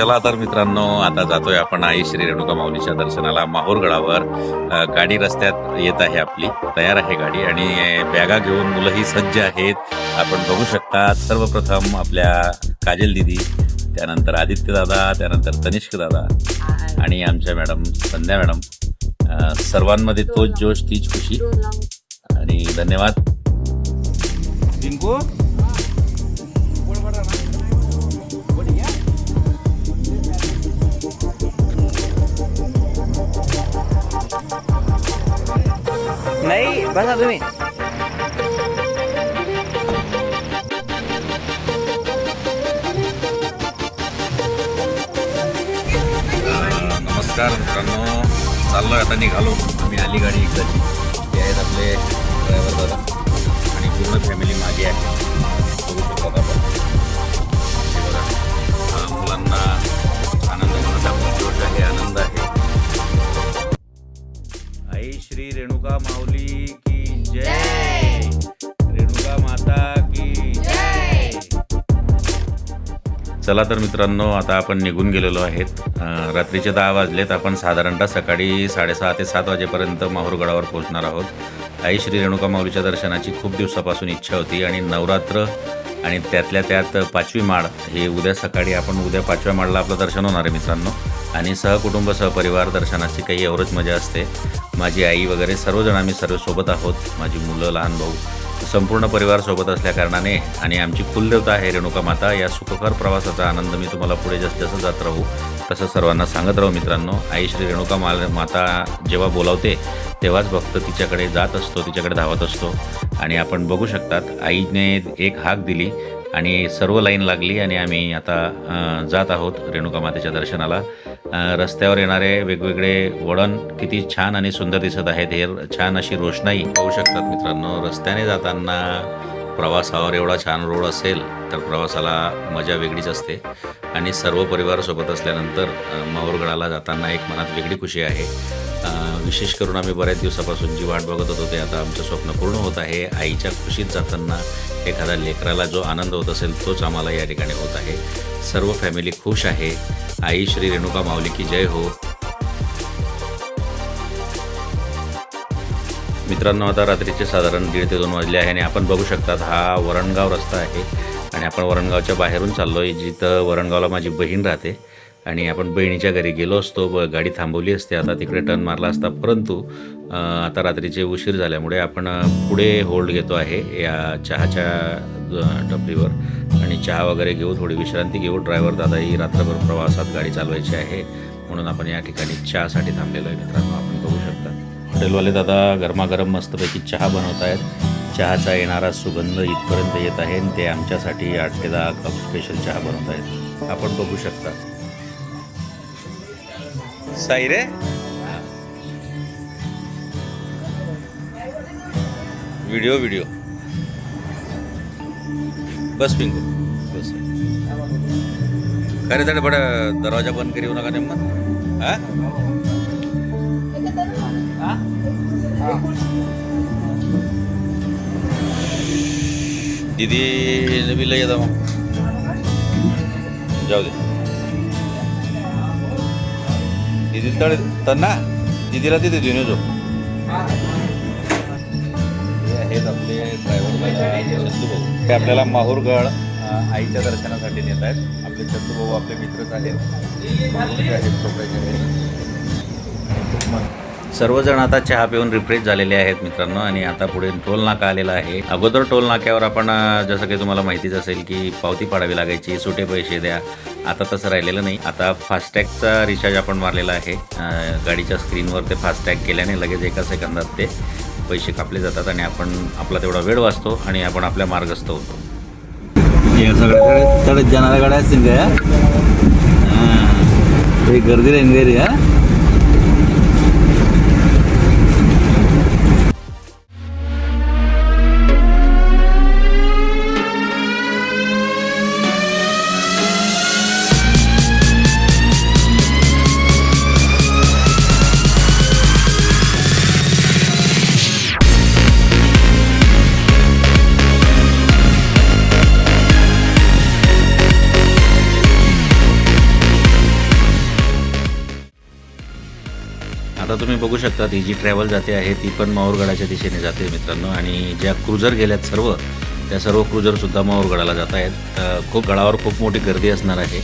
चला तर मित्रांनो आता जातोय आपण आई श्री रेणुका माऊलीच्या दर्शनाला. माहूरगडावर गाडी रस्त्यात येत आहे आपली. तयार आहे गाडी आणि बॅगा घेऊन मुलंही सज्ज आहेत. आपण बघू शकता सर्वप्रथम आपल्या काजल दिदी त्यानंतर आदित्य दादा त्यानंतर तनिष्क दादा आणि आमच्या मॅडम संध्या मॅडम. सर्वांमध्ये तोच जोश तीच खुशी. आणि धन्यवाद. बसा तुम्ही नमस्कार मित्रांनो. चाललो आता निघालो. आम्ही आली गाडी इकडची. ते आहेत आपले ड्रायव्हर दादा. आणि पूर्ण फॅमिली मागे आहे. चला तर मित्रांनो आता आपण निघून गेलेलो आहेत. रात्रीचे दहा वाजलेत. आपण साधारणतः सकाळी साडेसहा ते सात वाजेपर्यंत माहूरगडावर पोहोचणार आहोत. आई श्री रेणुका माऊलीच्या दर्शनाची खूप दिवसापासून इच्छा होती आणि नवरात्र आणि त्यातल्या त्यात पाचवी माळ हे उद्या सकाळी आपण उद्या पाचव्या माळला आपलं दर्शन होणार आहे मित्रांनो. आणि सहकुटुंब सहपरिवार दर्शनाची काही एवढंच मजा असते. माझी आई वगैरे सर्वजण आम्ही सर्व सोबत आहोत. माझी मुलं लहान भाऊ. संपूर्ण परिवार सोबत असल्या कारणाने आणि आमची कुलदेवता आहे रेणुका माता या सुखकर प्रवासाचा आनंद मी तुम्हाला पुढे जसं जसं जात राहू तसं सर्वांना सांगत राहू मित्रांनो. आई श्री रेणुका मा माता जेव्हा बोलावते तेव्हाच भक्त तिच्याकडे जात असतो तिच्याकडे धावत असतो. आणि आपण बघू शकतात आईने एक हाक दिली आणि सर्व लाईन लागली आणि आम्ही आता जात आहोत रेणुका मातेच्या दर्शनाला. रस्त्यावर येणारे वेगवेगळे वळण किती छान आणि सुंदर दिसत आहेत. हे छान अशी रोषणाई पाहू शकतात मित्रांनो. रस्त्याने जाताना प्रवासावर एवढा छान रोड असेल तर प्रवासाला मजा वेगळीच असते. आणि सर्व परिवारासोबत असल्यानंतर माहूरगडाला जाताना एक मनात वेगळी खुशी आहे. विशेष करून आम्ही बऱ्याच दिवसापासून जी वाट बघत होतो ते आता आमचं स्वप्न पूर्ण होत आहे. आईच्या खुशीत जाताना एखाद्या लेकराला जो आनंद होत असेल तोच आम्हाला या ठिकाणी होत आहे. सर्व फॅमिली खुश आहे. आई श्री रेणुका माऊली की जय हो. मित्रांनो आता रात्रीचे साधारण दीड ते दोन वाजले आहे आणि आपण बघू शकतात हा वरणगाव रस्ता आहे आणि आपण वरणगावच्या बाहेरून चाललो आहे जिथं वरणगावला माझी बहीण राहते आणि आपण बहिणीच्या घरी गेलो असतो ब गाडी थांबवली असते आता तिकडे टर्न मारला असता. परंतु आता रात्रीचे उशीर झाल्यामुळे आपण पुढे होल्ड घेतो आहे या चहाच्या टपरीवर. आणि चहा वगैरे घेऊ थोडी विश्रांती घेऊ. ड्रायव्हर दादा ही रात्रभर प्रवासात गाडी चालवायची आहे. म्हणून आपण या ठिकाणी चहासाठी थांबलेलो आहे मित्रांनो. आपण बघू शकता. हॉटेलवाले दादा गरमागरम मस्तपैकी चहा बनवत आहेत. चहाचा येणारा सुगंध इथपर्यंत येत आहे आणि ते आमच्यासाठी आठ ते दहा कप स्पेशल चहा बनवत आहेत. आपण बघू शकता. साई रे व्हिडिओ व्हिडिओ बस पिंकू बस. खरे त्याने बडा दरवाजा बंद करी नका नेमन हा? दीदी बी लय येता मग. दीदी तळे त्यांना ना तिथे घेऊन येतो हे आहेत आपले ड्रायव्हर भाऊ ते आपल्याला माहूरगड आईच्या दर्शनासाठी नेत आहेत. आपले चंदू भाऊ आपले मित्रच आहेत. सर्वजण आता चहा पिऊन रिफ्रेश झालेले आहेत मित्रांनो आणि आता पुढे टोल नाका आलेला आहे. अगोदर टोल नाक्यावर आपण जसं काही तुम्हाला माहितीच असेल की पावती पाडावी लागायची सुटे पैसे द्या आता तसं राहिलेलं नाही. आता फास्टॅगचा रिचार्ज आपण मारलेला आहे. गाडीच्या स्क्रीनवर ते फास्टॅग केल्याने लगेच एका सेकंदात ते पैसे कापले जातात आणि आपण आपला तेवढा वेळ वाचतो आणि आपण आपल्या मार्गस्थ होतो. सगळ्या तडत जाणाऱ्या गाड्या असतील का गर्दी राहीन आता तुम्ही बघू शकता ती जी ट्रॅव्हल जाते आहे ती पण माहूरगडाच्या दिशेने जाते मित्रांनो. आणि ज्या क्रुझर गेल्यात सर्व त्या सर्व क्रुझरसुद्धा माहूरगडाला जात आहेत. खूप गडावर खूप मोठी गर्दी असणार आहे.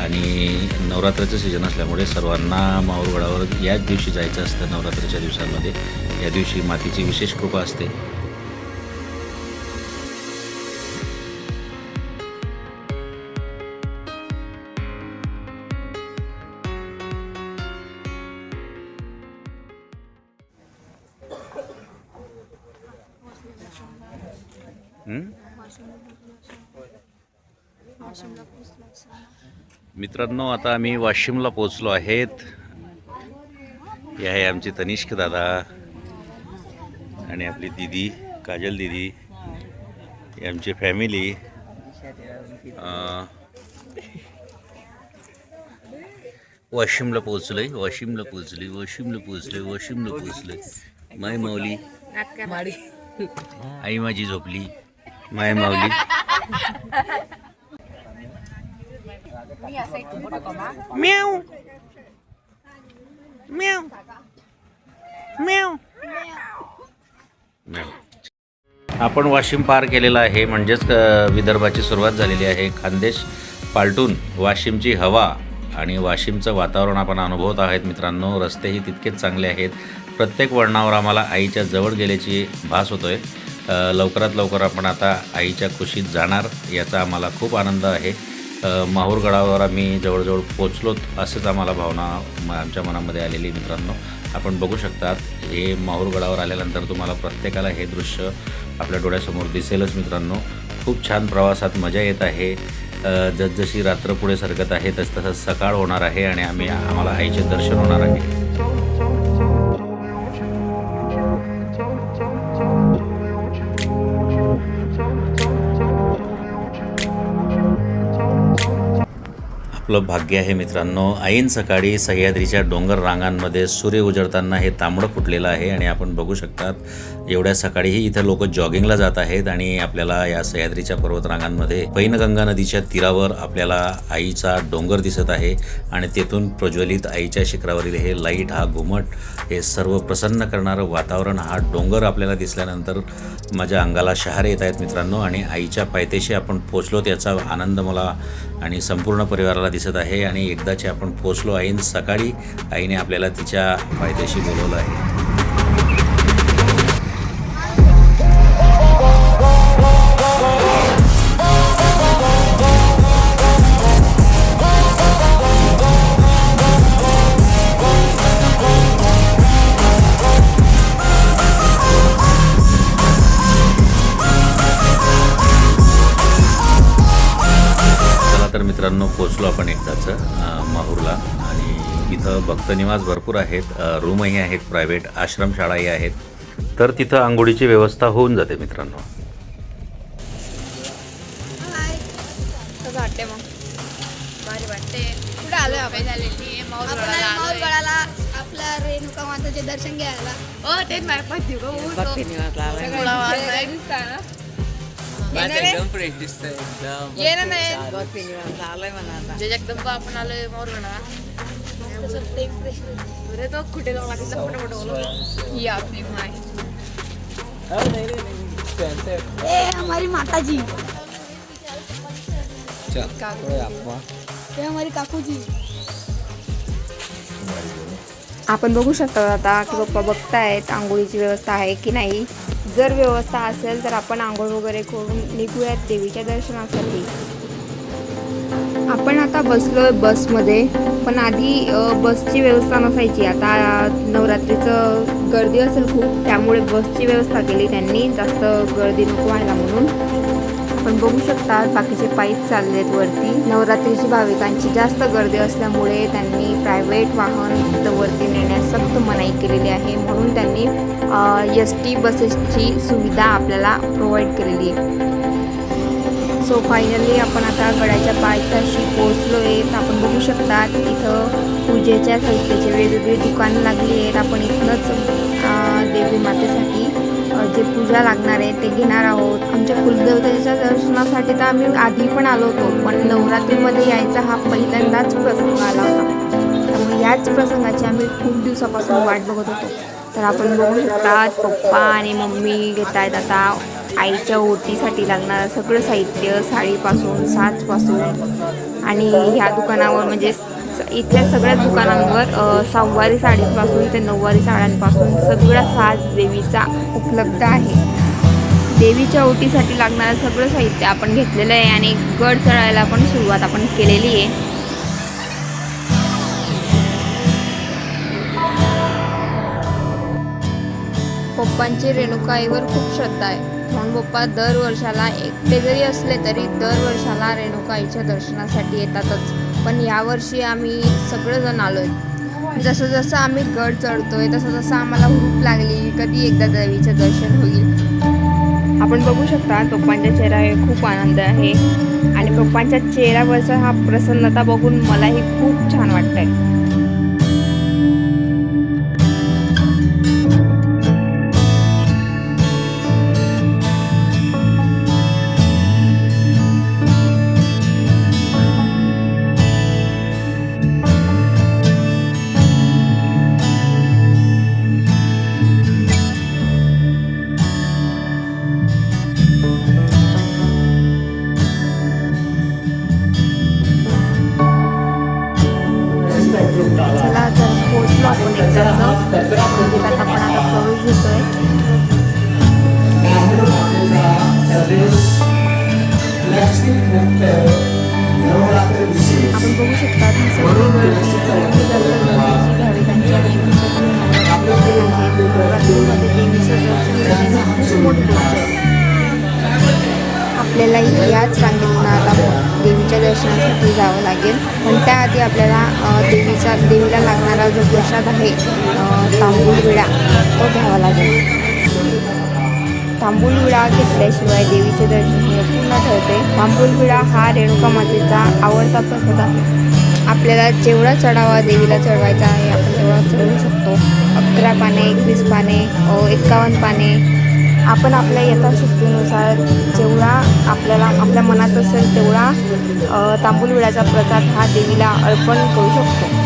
आणि नवरात्राचं सीजन असल्यामुळे सर्वांना माहूरगडावर याच दिवशी जायचं असतं नवरात्राच्या दिवसांमध्ये. या दिवशी मातीची विशेष कृपा असते. मित्रांनो आता आम्ही वाशिमला पोचलो आहेत. हे आहे आमचे तनिष्क दादा आणि आपली दिदी काजल दिदी ही आमची फॅमिली वाशिमला पोचलोय वाशिमला पोचलोय वाशिमला पोचलोय वाशिमला पोचलोय माय माऊली. आई माझी झोपली. माय माऊली. म्याव आपण वाशिम पार केलेला आहे म्हणजेच विदर्भाची सुरुवात झालेली आहे. खानदेश पालटून वाशिमची हवा आणि वाशिमचं वातावरण आपण अनुभवत आहेत मित्रांनो. रस्तेही तितकेच चांगले आहेत. प्रत्येक वळणावर आम्हाला आईच्या जवळ गेल्याची भास होतो आहे लवकरात लवकर आपण आता आईच्या खुशीत जाणार याचा आम्हाला खूप आनंद आहे. अ, माहूरगडावर आम्ही जवळजवळ पोचलोत असेच आम्हाला भावना आमच्या मनामध्ये आलेली मित्रांनो. आपण बघू शकतात हे माहूरगडावर आल्यानंतर तुम्हाला प्रत्येकाला हे दृश्य आपल्या डोळ्यासमोर दिसेलच मित्रांनो. खूप छान प्रवासात मजा येत आहे. जसजशी रात्र पुढे सरकत आहे तसतसं सकाळ होणार आहे आणि आम्ही आम्हाला आईचे दर्शन होणार आहे. आपलं भाग्य आहे मित्रांनो. ऐन सकाळी सह्याद्रीच्या डोंगर रांगांमध्ये सूर्य उजळताना हे तांबडं फुटलेलं आहे आणि आपण बघू शकतात एवढ्या सकाळीही इथं लोक जॉगिंगला जात आहेत आणि आपल्याला या सह्याद्रीच्या पर्वतरांगांमध्ये पैनगंगा नदीच्या तीरावर आपल्याला आईचा डोंगर दिसत आहे आणि तेथून प्रज्वलित आईच्या शिखरावरील हे लाइट हा घुमट हे सर्व प्रसन्न करणारं वातावरण हा डोंगर आपल्याला दिसल्यानंतर माझ्या अंगाला शहार येत आहेत मित्रांनो आणि आईच्या पायथ्याशी आपण पोचलो त्याचा आनंद मला आणि संपूर्ण परिवाराला दिसत आहे आणि एकदाचे आपण पोचलो आईन सकाळी आईने आपल्याला तिच्या पायथ्याशी बोलवलं आहे. मित्रांनो पोचलो आपण एकदाच माहूरला. आणि इथं भक्तनिवास भरपूर आहेत रूमही आहेत प्रायव्हेट आश्रमशाळाही आहेत. तर तिथं आंघोळीची व्यवस्था होऊन जाते मित्रांनो. कसं वाटते मग? भारी वाटते कुठे आलोय आपण? झालेली आपण माऊरगडाला आपल्या रेणुका माताचे दर्शन घ्यायला. ओ तेच माझ्या पाठी भक्ती निवासला आलाय एकदम फ्रेश दिसतंय एकदम ये ना नाही भक्ती निवासला आलाय म्हणा आता जे जगदंबा आपण आलोय मोरगडा अरे तो कुठे जाऊ लागेल फोटो फोटो बोलो ही आपली माय ए हमारी माता जी ये हमारी काकू जी आपण बघू शकता आता की पप्पा बघतायत आंघोळीची व्यवस्था आहे की नाही. जर व्यवस्था असेल तर आपण आंघोळ वगैरे करून निघूयात देवीच्या दर्शनासाठी. आपण आता बसलो बसमध्ये पण आधी बसची व्यवस्था नसायची. आता नवरात्रीचं गर्दी असेल खूप त्यामुळे बसची व्यवस्था केली त्यांनी. जास्त गर्दी नको व्हायला म्हणून. आपण बघू शकता बाकीचे पायी चालले आहेत वरती. नवरात्रीची भाविकांची जास्त गर्दी असल्यामुळे त्यांनी प्रायव्हेट वाहन वरती नेण्यास सक्त मनाई केलेली आहे. म्हणून त्यांनी एस टी बसेसची सुविधा आपल्याला प्रोव्हाइड केलेली आहे. सो फायनली आपण आता गडाच्या पायथ्याशी पोहोचलो आहेत आपण बघू शकता इथं पूजेच्या साहित्याची वेगवेगळी दुकानं लागली आहेत. आपण इथनंच देवी मातेसाठी जे पूजा लागणार आहे ते घेणार आहोत. आमच्या कुलदेवतेच्या दर्शनासाठी तर आम्ही आधी पण आलो होतो पण नवरात्रीमध्ये यायचा हा पहिल्यांदाच प्रसंग आला होता. त्यामुळे याच प्रसंगाची आम्ही खूप दिवसापासून वाट बघत होतो. तर आपण बघू शकता पप्पा आणि मम्मी घेत आहेत आता आईच्या ओटीसाठी लागणारं सगळं साहित्य साडीपासून साजपासून. आणि ह्या दुकानावर म्हणजे स- इथल्या सगळ्या दुकानांवर सहावारी साडीपासून ते नऊवारी साड्यांपासून सगळा साज देवीचा उपलब्ध आहे. देवीच्या ओटीसाठी लागणारं सगळं साहित्य आपण घेतलेलं आहे आणि गड चढायला पण सुरुवात आपण केलेली आहे. पप्पांची रेणुकाईवर खूप श्रद्धा आहे. म्हणून पप्पा दर वर्षाला एकटे जरी असले तरी दर वर्षाला रेणुकाईच्या दर्शनासाठी येतातच. पण यावर्षी आम्ही सगळेजण आलो आहे जसं जसं आम्ही गड चढतोय तसं तसं आम्हाला भूक लागली कधी एकदा देवीचं दर्शन होईल. आपण बघू शकता पप्पांच्या चेहऱ्यावर खूप आनंद आहे. आणि पप्पांच्या चेहऱ्यावरचा हा प्रसन्नता बघून मलाही खूप छान वाटतंय. तिचा आवडता प्रसाद आहे. आपल्याला जेवढा चढावा देवीला चढवायचा आहे आपण तेवढा चढवू शकतो. अकरा पाने एकवीस पाने एकावन्न एक्कावन्न पाने. आपण आपल्या यथाशक्तीनुसार जेवढा आपल्याला आपल्या मनात असेल तेवढा तांबूल विड्याचा प्रसाद हा देवीला अर्पण करू शकतो.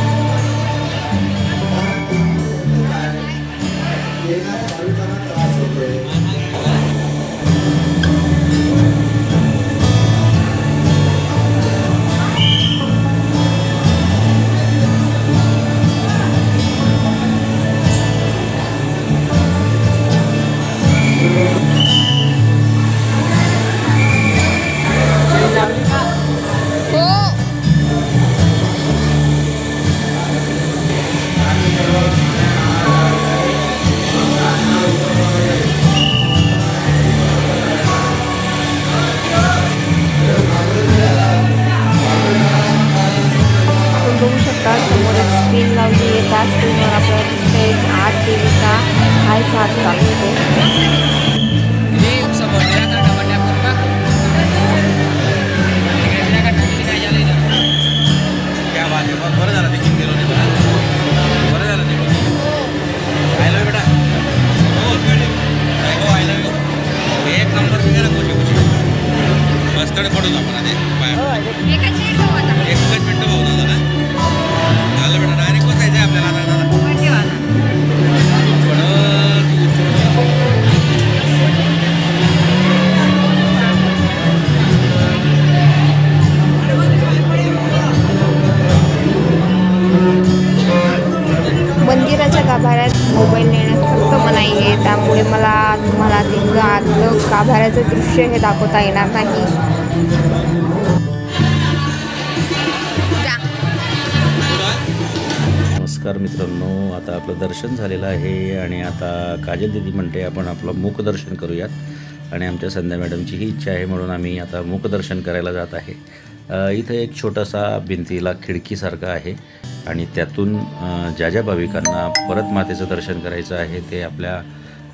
गाभाऱ्यात मोबाईल नेण्यास फक्त मनाई आहे. त्यामुळे मला तुम्हाला तिथलं आतलं गाभाऱ्याचं दृश्य हे दाखवता येणार नाही. नमस्कार मित्रांनो आता आपलं दर्शन झालेलं आहे आणि आता काजल दिदी म्हणते आपण आपलं मुखदर्शन करूयात. आणि आमच्या संध्या मॅडमची ही इच्छा आहे म्हणून आम्ही आता मुखदर्शन करायला जात आहे. इथं एक छोटासा भिंतीला खिडकीसारखा आहे आणि त्यातून ज्या ज्या भाविकांना परत मातेचं दर्शन करायचं आहे ते आपल्या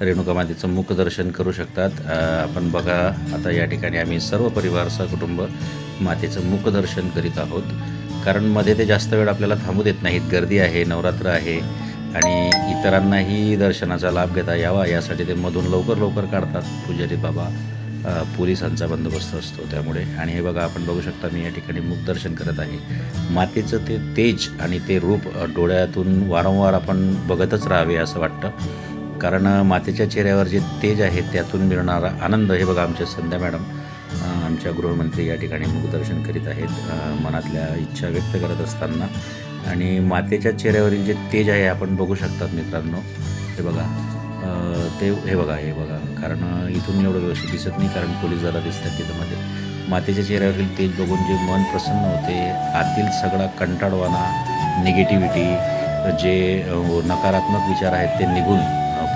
रेणुका मातेचं मुखदर्शन करू शकतात. आपण बघा आता या ठिकाणी आम्ही सर्व परिवार कुटुंब मातेचं मुखदर्शन करीत आहोत. कारण मध्ये ते जास्त वेळ आपल्याला थांबू देत नाहीत. गर्दी आहे नवरात्र आहे आणि इतरांनाही दर्शनाचा लाभ घेता यावा. यासाठी ते मधून लवकर लवकर काढतात. पुजारी बाबा पोलिसांचा बंदोबस्त असतो त्यामुळे. आणि हे बघा आपण बघू शकता मी या ठिकाणी मुखदर्शन करत आहे. मातेचं ते तेज आणि ते रूप डोळ्यातून वारंवार आपण बघतच राहावे असं वाटतं. कारण मातेच्या चेहऱ्यावर जे तेज आहे त्यातून मिळणारा आनंद हे बघा आमच्या संध्या मॅडम आमच्या गृहमंत्री या ठिकाणी मुखदर्शन करीत आहेत मनातल्या इच्छा व्यक्त करत असताना. आणि मातेच्या चेहऱ्यावरील जे तेज आहे आपण बघू शकतात मित्रांनो. हे बघा ते हे बघा हे बघा. कारण इथून एवढं व्यवस्थित दिसत नाही कारण पोलीस झाला दिसतात तिथं. मध्ये मातेच्या चेहऱ्यावरील तेज बघून जे मन प्रसन्न होते आतील सगळा कंटाळवाना निगेटिव्हिटी जे नकारात्मक विचार आहेत ते निघून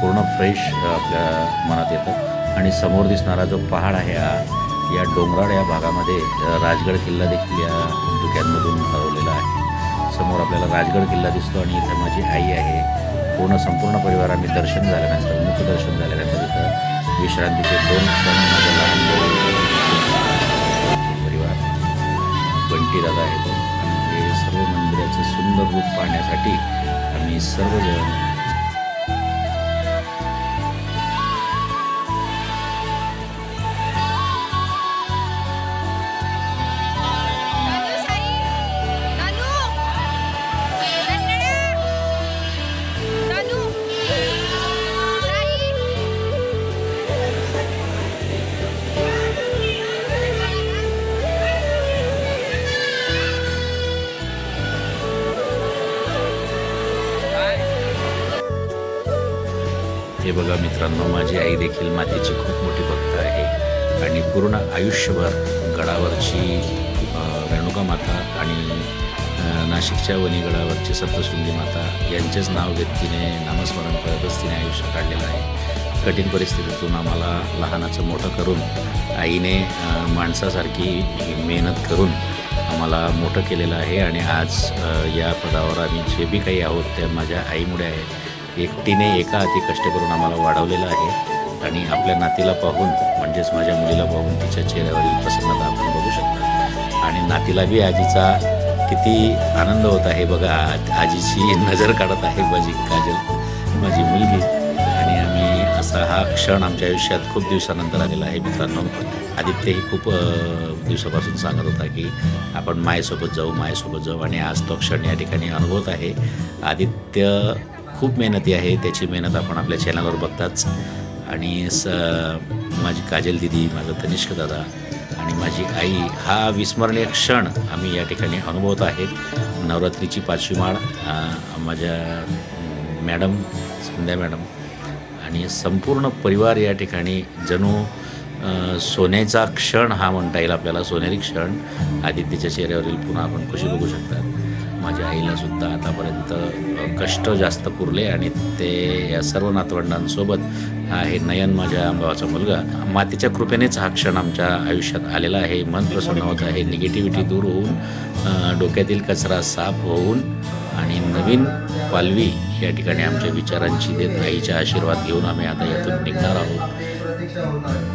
पूर्ण फ्रेश आपल्या मनात येतं. आणि समोर दिसणारा जो पहाड आहे हा या डोंगराळ या भागामध्ये राजगड किल्ला देखील या धुक्यांमधून हरवलेला आहे. समोर आपल्याला राजगड किल्ला दिसतो आणि इथं माझी आई आहे. पूर्ण संपूर्ण परिवाराने दर्शन झाल्यानंतर मुखदर्शन झाल्यानंतर इथं विश्रांतीचे दोन क्षण माझ्या लहान परिवार बंटी दादा आणि हे सर्व मंदिराचं सुंदर रूप पाहण्यासाठी आम्ही सर्वजण बघा मित्रांनो माझी आई देखील मातेची खूप मोठी भक्त आहे. आणि पूर्ण आयुष्यभर गडावरची रेणुका माता आणि नाशिकच्या वणीगडावरची सप्तशृंगी माता यांचेच नाव घेत तिने नामस्मरण करतच तिने आयुष्य काढलेलं आहे. कठीण परिस्थितीतून आम्हाला लहानाचं मोठं करून आईने माणसासारखी मेहनत करून आम्हाला मोठं केलेलं आहे. आणि आज या पदावर आम्ही जे बी काही आहोत त्या माझ्या आईमुळे आहे. एकटीने एका हाती कष्ट करून आम्हाला वाढवलेलं आहे. आणि आपल्या नातीला पाहून म्हणजेच माझ्या मुलीला पाहून तिच्या चेहऱ्यावरील प्रसन्नता आपण बघू शकतो. आणि नातीला बी आजीचा किती आनंद होत आहे बघा. आजीची नजर काढत आहे माझी काजल माझी मुलगी. आणि आम्ही असा हा क्षण आमच्या आयुष्यात खूप दिवसानंतर आलेला आहे मित्रांनो. आदित्यही खूप दिवसापासून सांगत होता की आपण मायेसोबत जाऊ मायेसोबत जाऊ. आणि आज तो क्षण या ठिकाणी अनुभवत आहे. आदित्य खूप मेहनती आहे. त्याची मेहनत आपण आपल्या चॅनलवर बघताच. आणि स माझी काजल दिदी माझा तनिष्क दादा आणि माझी आई हा विस्मरणीय क्षण आम्ही या ठिकाणी अनुभवत आहेत. नवरात्रीची पाचवी माळ माझ्या मॅडम संध्या मॅडम आणि संपूर्ण परिवार या ठिकाणी. जणू सोन्याचा क्षण हा म्हणता येईल आपल्याला सोनेरी क्षण. आदित्यच्या चेहऱ्यावरील पुन्हा आपण खुशी बघू शकतात. माझ्या आईला सुद्धा आतापर्यंत कष्ट जास्त पुरले आणि ते या सर्व नातवंडांसोबत हा नयन माझ्या भावाचा मुलगा. मातेच्या कृपेनेच हा क्षण आमच्या आयुष्यात आलेला आहे. मन प्रसन्न होत आहे. निगेटिव्हिटी दूर होऊन डोक्यातील कचरा साफ होऊन आणि नवीन पालवी या ठिकाणी आमच्या विचारांची देत आईच्या आशीर्वाद घेऊन आम्ही आता यातून निघणार आहोत.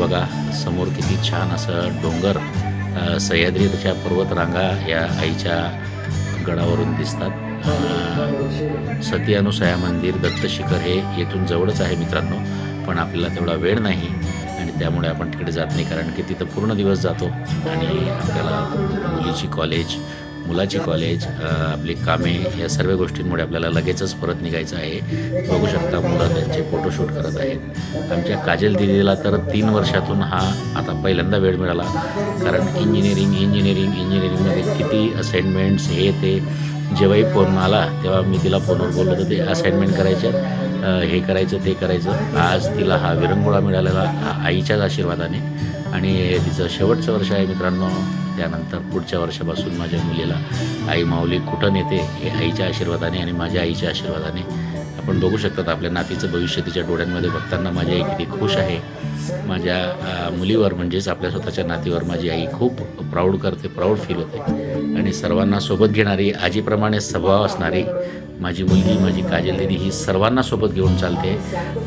बघा समोर किती छान असं डोंगर सह्याद्रीच्या पर्वतरांगा या आईच्या गडावरून दिसतात. सती अनुसया मंदिर दत्तशिखर हे येथून जवळच आहे मित्रांनो पण आपल्याला तेवढा वेळ नाही आणि त्यामुळे आपण तिकडे जात नाही कारण की तिथं पूर्ण दिवस जातो आणि आपल्याला मुलीची कॉलेज मुलाची कॉलेज आपली कामे या सर्व गोष्टींमुळे आपल्याला लगेचच परत निघायचं आहे. बघू शकता मुलं त्यांचे फोटोशूट करत आहेत. आमच्या काजल दिदीला तर तीन वर्षातून हा आता पहिल्यांदा वेळ मिळाला. कारण इंजिनिअरिंग इंजिनिअरिंग इंजिनिअरिंगमध्ये किती असाइनमेंट्स हे ते. जेव्हाही फोन आला तेव्हा मी तिला फोनवर बोललो होतो ते असाइनमेंट करायचं हे करायचं ते करायचं. आज तिला हा विरंगुळा मिळालेला आईच्याच आशीर्वादाने. आणि तिचं शेवटचं वर्ष आहे मित्रांनो. त्यानंतर पुढच्या वर्षापासून माझ्या मुलीला आई माऊली कुठं नेते हे आईच्या आशीर्वादाने आणि माझ्या आईच्या आशीर्वादाने आपण बघू शकतात. आपल्या नातीचं भविष्य तिच्या डोळ्यांमध्ये बघताना माझी आई किती खुश आहे. माझ्या मुलीवर म्हणजेच आपल्या स्वतःच्या नातीवर माझी आई खूप प्राऊड करते प्राऊड फील होते. आणि सर्वांना सोबत घेणारी आजीप्रमाणे स्वभाव असणारी माझी मुलगी माझी काजल दिदी ही सर्वांना सोबत घेऊन चालते.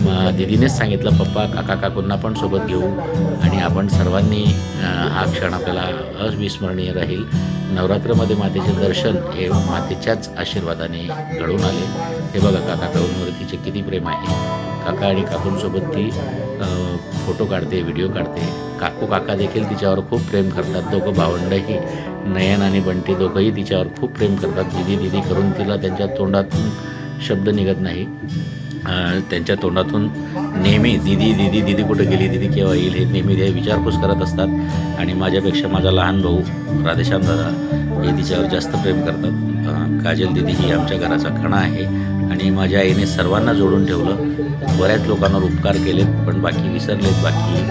मग दिदीनेच सांगितलं पप्पा काका काकूंना पण सोबत घेऊ. आणि आपण सर्वांनी हा क्षण आपल्याला अविस्मरणीय राहील. नवरात्रमध्ये मातेचे दर्शन हे मातेच्याच आशीर्वादाने घडून आले. हे बघा काका काकूंवर तिचे किती प्रेम आहे. काका आणि काकूंसोबत ती फोटो काढते व्हिडिओ काढते. काकू काका देखील तिच्यावर खूप प्रेम करतात. दोघं भावंडही. नयन आणि बंटी दोघंही तिच्यावर खूप प्रेम करतात. दिदी दिदी करून तिला त्यांच्या तोंडातून शब्द निघत नाही. त्यांच्या तोंडातून नेहमी दिदी दिदी दिदी कुठं गेली दिदी केव्हा येईल हे नेहमी ते विचारपूस करत असतात. आणि माझ्यापेक्षा माझा लहान भाऊ राधेश्याम दादा हे तिच्यावर जास्त प्रेम करतात. काजल दिदी ही आमच्या घराचा खणा आहे. आणि माझ्या आईने सर्वांना जोडून ठेवलं. बऱ्याच लोकांवर उपकार केलेत पण बाकी विसरलेत बाकी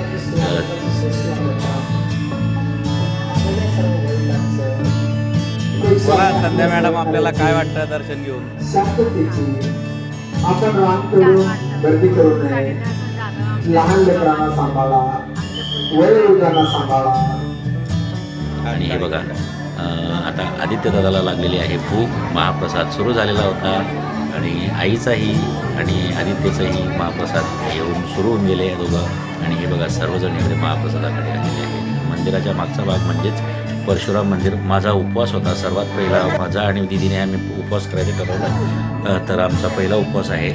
बोला संध्या मॅडम आपल्याला काय वाटतं दर्शन घेऊन? आपण रांग करून गर्दी करू नये. लहान लेकरांना सांभाळा. वयोवृद्धांना सांभाळा. आणि हे बघा आता आदित्य दादाला लागलेली आहे भूक. महाप्रसाद सुरू झालेला होता. आणि आईचाही आणि आदित्यचाही महाप्रसाद येऊन सुरू होऊन गेले या दोघं. आणि हे बघा सर्वजण इकडे महाप्रसादाकडे आलेले आहेत. मंदिराच्या मागचा भाग म्हणजेच परशुराम मंदिर. माझा उपवास होता सर्वात पहिला. माझा आणि दिदीने आम्ही उपवास करायचं ठरवलं. तर आमचा पहिला उपवास आहे.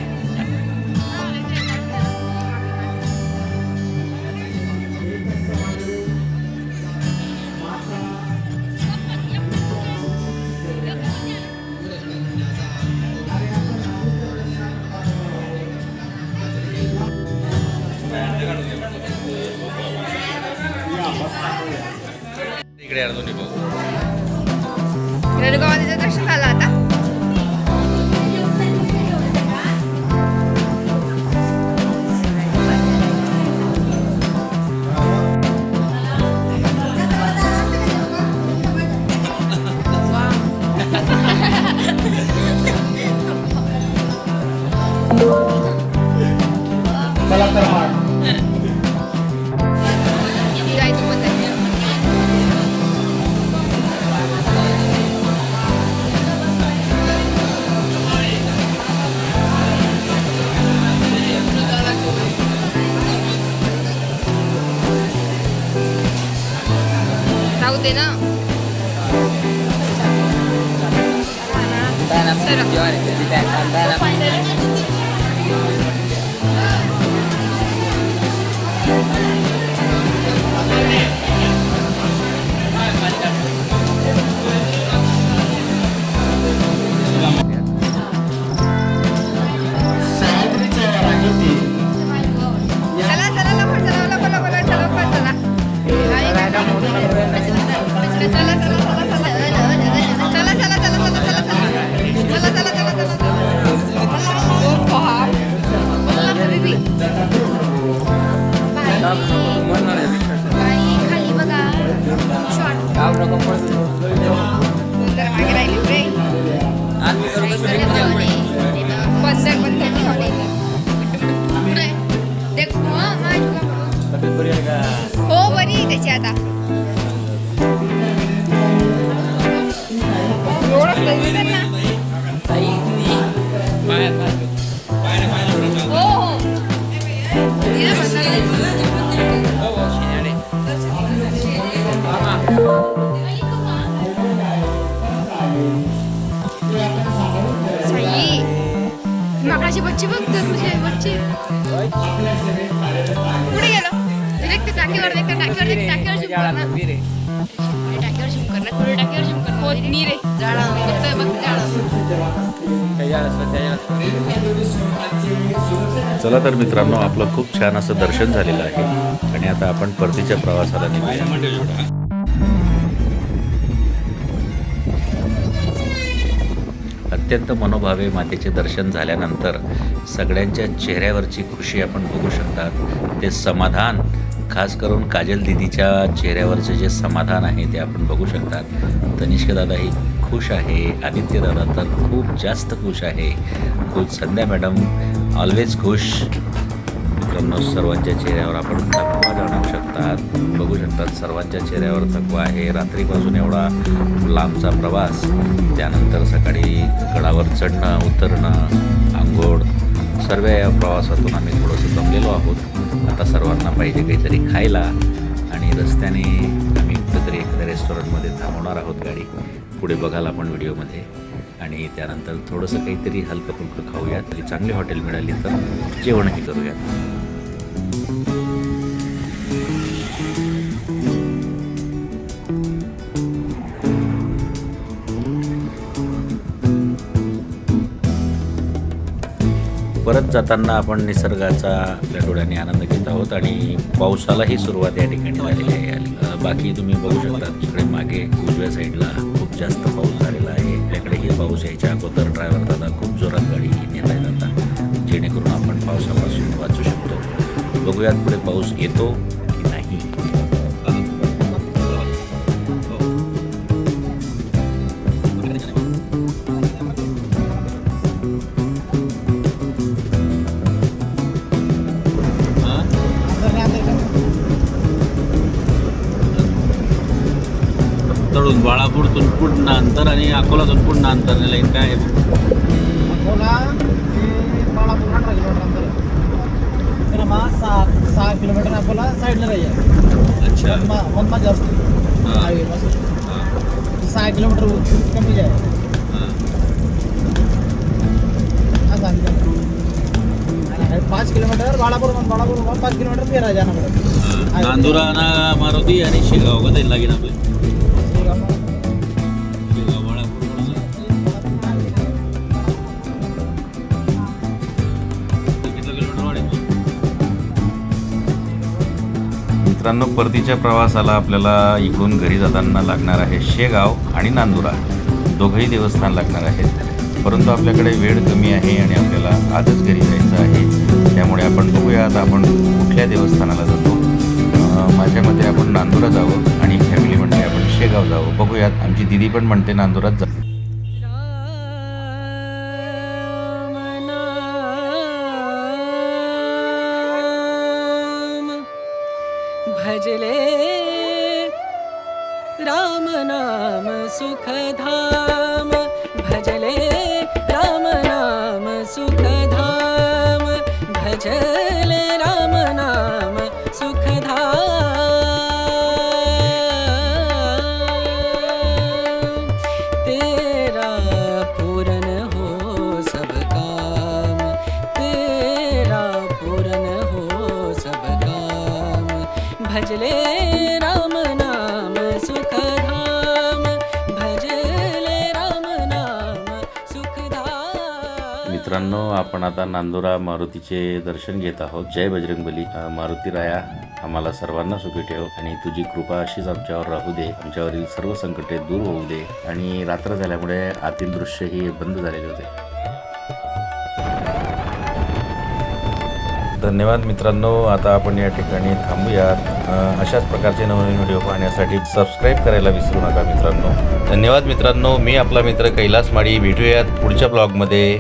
Gracias. डिरेक्ट टाकीवर देख टाकीवर देख टाकीवर झुम कर ना. टाकीवर झुम कर ना पुढे टाकीवर झुम कर होत नी रे जाळा. बघतोय बघ जाळा. चला तर मित्रांनो आपलं खूप छान असं दर्शन झालेलं आहे. आणि आता आपण परतीच्या प्रवासाला निघूया. अत्यंत मनोभावे मातेचे दर्शन झाल्यानंतर सगळ्यांच्या चेहऱ्यावरची खुशी आपण बघू शकतात. ते समाधान खास करून काजल दिदीच्या चेहऱ्यावरचे जे समाधान आहे ते आपण बघू शकतात. तनिष्क दादाही खुश आहे. आदित्य दादा तर खूप जास्त खुश आहे. खुश संध्या मॅडम ऑलवेज खुश. मित्रांनो सर्वांच्या चेहऱ्यावर आपण थकवा जाणवू शकतात. बघू शकतात सर्वांच्या चेहऱ्यावर थकवा आहे. रात्रीपासून एवढा लांबचा प्रवास त्यानंतर सकाळी गडावर चढणं उतरणं आंघोळ सर्व या प्रवासातून आम्ही थोडंसं दमलेलो आहोत. आता सर्वांना पाहिजे काहीतरी खायला आणि रस्त्याने आम्ही कुठेतरी एखाद्या रेस्टॉरंटमध्ये थांबवणार आहोत गाडी. पुढे बघाल आपण व्हिडिओमध्ये. आणि त्यानंतर थोडंसं काहीतरी हलकं फुलकं खाऊयात. तरी चांगली हॉटेल मिळाली तर जेवणही करूयात. परत जाताना आपण निसर्गाचा आपल्या डोळ्याने आनंद घेत आहोत आणि पावसालाही सुरुवात या ठिकाणी झालेली आहे. बाकी तुम्ही बघू शकता तिकडे मागे उजव्या साईडला खूप जास्त पाऊस झालेला आहे. आपल्याकडेही पाऊस यायच्या अगोदर ड्रायव्हर दादा खूप जोरात गाडी नेता येतात जेणेकरून आपण पावसापासून वाचू शकतो. बघूयात पुढे पाऊस येतो. बाळापूरतून पुढं अंतर आणि अकोलातून पुढं अंतर लाईन काय आहे? अकोला ते बाळापूर अठरा किलोमीटर अंतर आहे. तर मग सहा सहा किलोमीटर अकोला साईडला राहील. अच्छा. वनमा जास्त. हा. हां सहा किलोमीटर कमी आहे हां. हा सांगितलं आणि पाच किलोमीटर बाळापूर बाळापूर पाच किलोमीटर तेरा जाणं पडत नांदुरा ना मारुती आणि शेगाव का जाईल लागेल आपले. मित्रांनो परतीच्या प्रवासाला आपल्याला इकडून घरी जाताना लागणार आहे शेगाव आणि नांदुरा. दोघंही देवस्थान लागणार आहेत परंतु आपल्याकडे वेळ कमी आहे आणि आपल्याला आजच घरी जायचं आहे. त्यामुळे आपण बघूया आता आपण कुठल्या देवस्थानाला जातो. माझ्या मते आपण नांदुरा जावं आणि फॅमिली म्हणते आपण शेगाव जावं. बघूयात. आमची दिदी पण म्हणते नांदुरात जा. मित्रांनो आपण आता नांदुरा मारुतीचे दर्शन घेत आहोत. जय बजरंगबली मारुती राया आम्हाला सर्वांना सुखी ठेव आणि तुझी कृपा अशीच आमच्यावर राहू दे. आमच्यावरील सर्व संकटे दूर होऊ दे. आणि रात्र झाल्यामुळे आतील दृश्य हे बंद झालेले होते. धन्यवाद मित्रांनो. आता आपण या ठिकाणी थांबूयात. अशाच प्रकारचे नवनवीन व्हिडिओ पाहण्यासाठी सबस्क्राईब करायला विसरू नका मित्रांनो. धन्यवाद मित्रांनो. मी आपला मित्र कैलास माळी भेटूयात पुढच्या ब्लॉगमध्ये.